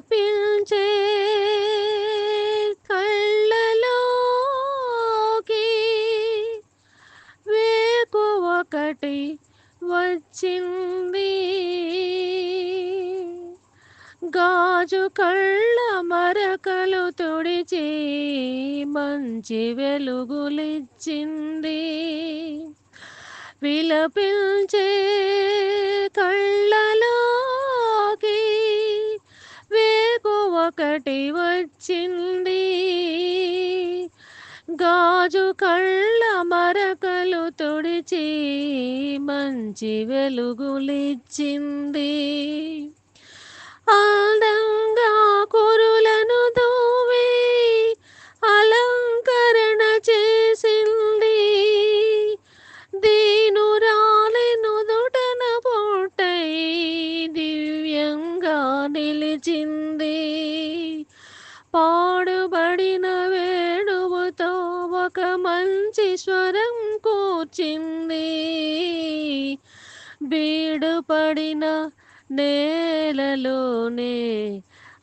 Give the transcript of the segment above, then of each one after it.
తపించే కళ్ళలోకి వేకు ఒకటి వచ్చింది. గాజు కళ్ళ మరకలు తుడిచి మంచి వెలుగులిచ్చింది. విలపించే ఒకటి వచ్చింది. గాజు కళ్ళ మరకలు తుడిచి మంచి వెలుగులిచ్చింది. అందంగా కురులను దూవి అలంకరణ చేసింది. దీనురాలెను దుటన పొట్టై దివ్యంగా నిలిచింది. పాడుబడిన వేణువుతో ఒక మంచి స్వరం కూర్చింది. బీడుపడిన నేలలోనే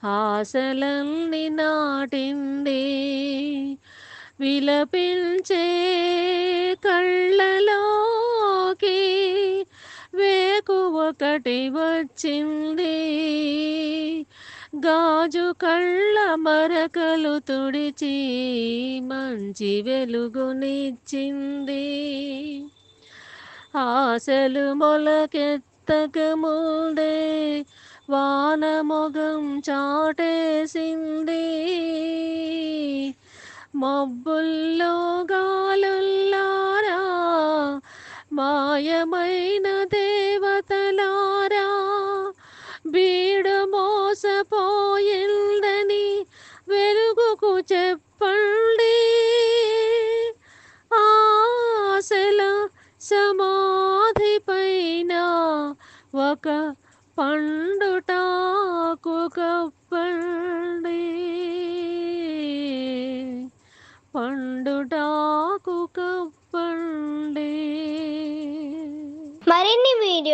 ఆశలన్నీ నాటింది. విలపించే కళ్ళలోకి వేకు ఒకటి వచ్చింది. గాజు కళ్ళ మరకలు తుడిచి మంచి వెలుగునిచ్చింది ఆశలు మొలకెత్తక ముందే వానమొగం చాటేసింది. మబ్బుల్లో గాలుల్లారా మాయమైన పోయిందని వెలుగుకు చెప్పండి. ఆశల సమాధి పైన ఒక పండుటాకు కప్పండి. పండుటాకు కప్ప